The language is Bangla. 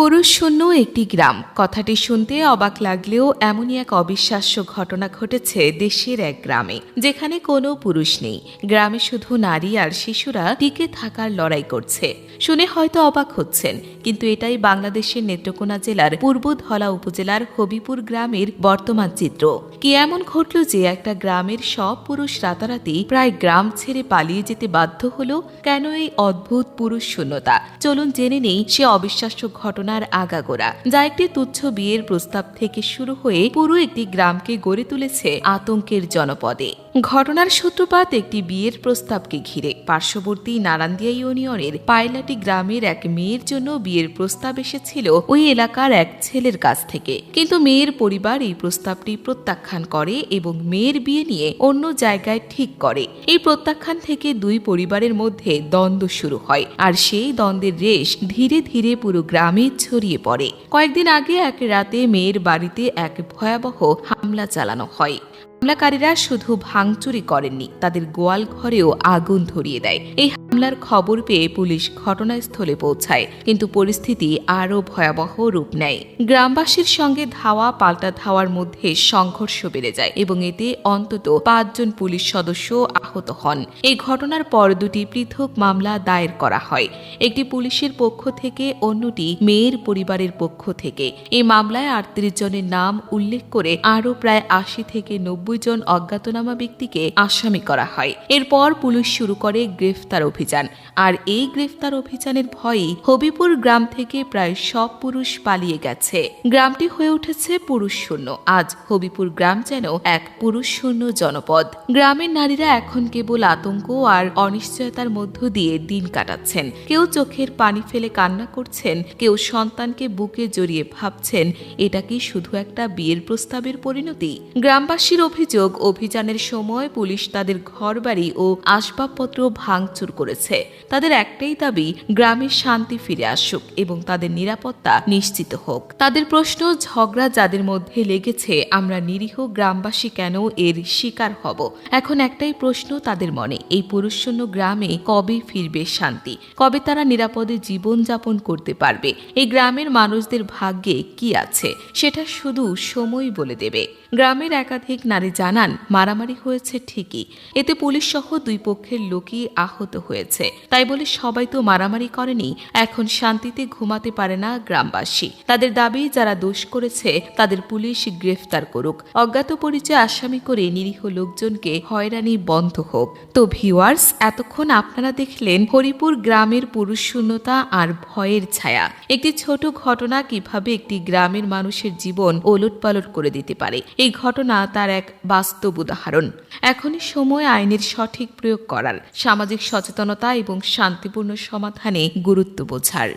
পুরুষ শূন্য একটি গ্রাম। কথাটি শুনতে অবাক লাগলেও এমনই এক অবিশ্বাস্য ঘটনা ঘটেছে দেশের এক গ্রামে, যেখানে কোনো পুরুষ নেই। গ্রামে শুধু নারী আর শিশুরা টিকে থাকার লড়াই করছে। শুনে হয়তো অবাক হচ্ছেন, কিন্তু এটাই বাংলাদেশের নেত্রকোনা জেলার পূর্ব ধলা উপজেলার হবিপুর গ্রামের বর্তমান চিত্র। কি এমন ঘটল যে একটা গ্রামের সব পুরুষ রাতারাতি প্রায় গ্রাম ছেড়ে পালিয়ে যেতে বাধ্য হলো? কেন এই অদ্ভুত পুরুষ শূন্যতা? চলুন জেনে নেই সে অবিশ্বাস্য ঘটনার আগাগোড়া, যা একটি তুচ্ছ বিয়ের প্রস্তাব থেকে শুরু হয়ে পুরো একটি গ্রামকে গড়ে তুলেছে আতঙ্কের জনপদে। ঘটনার সূত্রপাত একটি বিয়ের প্রস্তাবকে ঘিরে। পার্শ্ববর্তী নারান্দিয়া ইউনিয়নের পাইলাটি গ্রামের এক মেয়ের জন্য বিয়ের প্রস্তাব এসেছিল ওই এলাকার এক ছেলের কাছ থেকে। কিন্তু মেয়ের পরিবার এই প্রস্তাবটি প্রত্যাখ্যান করে এবং মেয়ের বিয়ে নিয়ে অন্য জায়গায় ঠিক করে। এই প্রত্যাখ্যান থেকে দুই পরিবারের মধ্যে দ্বন্দ্ব শুরু হয়, আর সেই দ্বন্দ্বের রেশ ধীরে ধীরে পুরো গ্রামে ছড়িয়ে পড়ে। কয়েকদিন আগে এক রাতে মেয়ের বাড়িতে এক ভয়াবহ হামলা চালানো হয়। হামলাকারীরা শুধু ভাঙচুরি করেননি, তাদের গোয়াল ঘরেও আগুন ধরিয়ে দেয়। এই হামলার খবর পেয়ে পুলিশ ঘটনাস্থলে পৌঁছায়, কিন্তু পরিস্থিতি আরও ভয়াবহ রূপ নেয়। গ্রামবাসীর সঙ্গে ধাওয়া পাল্টা ধাওয়ার মধ্যে সংঘর্ষ বেড়ে যায় এবং এতে অন্তত পাঁচজন পুলিশ সদস্য আহত হন। এই ঘটনার পর দুটি পৃথক মামলা দায়ের করা হয়। একটি পুলিশের পক্ষ থেকে, অন্যটি মেয়ের পরিবারের পক্ষ থেকে। এই মামলায় আটত্রিশ জনের নাম উল্লেখ করে আরও প্রায় আশি থেকে নব্বই জন অজ্ঞাতনামা ব্যক্তিকে আসামি করা হয়। এরপর পুলিশ শুরু করে গ্রেফতার অভিযান। আর এই গ্রেফতার অভিযানের ভয়েই হবিপুর গ্রাম থেকে প্রায় সব পুরুষ পালিয়ে গেছে। গ্রামটি হয়ে উঠেছে পুরুষ শূন্য। আজ হবিপুর গ্রাম যেন এক পুরুষ শূন্য জনপদ। গ্রামের নারীরা এখন কেবল আতঙ্ক আর অনিশ্চয়তার মধ্য দিয়ে দিন কাটাচ্ছেন। কেউ চোখের পানি ফেলে কান্না করছেন, কেউ সন্তানকে বুকে জড়িয়ে ভাবছেন, এটা কি শুধু একটা বিয়ের প্রস্তাবের পরিণতি? গ্রামবাসীর অভিযোগ, অভিযানের সময় পুলিশ তাদের ঘরবাড়ি ও আসবাবপত্র ভাঙচুর করেছে। তাদের একটাই দাবি গ্রামের শান্তি ফিরে আসুক এবং তাদের নিরাপত্তা নিশ্চিত হোক। তাদের প্রশ্ন, ঝগড়া যাদের মধ্যে লেগেছে, আমরা নিরীহ গ্রামবাসী কেন এর শিকার হব? এখন একটাই প্রশ্ন তাদের মনে, এই পুরুষশূন্য গ্রামে কবে ফিরবে শান্তি? কবে তারা নিরাপদে জীবন যাপন করতে পারবে? এই গ্রামের মানুষদের ভাগ্যে কি আছে? সেটা শুধু সময় বলে দেবে। গ্রামের একাধিক নারী জানান, মারামারি হয়েছে ঠিকই। এতে পুলিশ সহ দুই পক্ষের লোকই আহত হয়েছে। তাই বলে সবাই তো মারামারি করেনি, এখন শান্তিতে ঘুমাতে পারে না গ্রামবাসী। তাদের দাবি, যারা দোষ করেছে, তাদের পুলিশ গ্রেফতার করুক। অজ্ঞাত পরিচয় আসামি করে নিরীহ লোকজনকে হয়রানি বন্ধ হোক। তো ভিউয়ার্স, এতক্ষণ আপনারা দেখলেন হরিপুর গ্রামের পুরুষ শূন্যতা আর ভয়ের ছায়া। একটি ছোট ঘটনা কীভাবে একটি গ্রামের মানুষের জীবন ওলটপালট করে দিতে পারে, এই ঘটনা তার এক বাস্তব উদাহরণ। এখনই সময় আইনের সঠিক প্রয়োগ করার। সামাজিক সচেতনতা এবং শান্তিপূর্ণ সমাধানে গুরুত্ব বোঝার।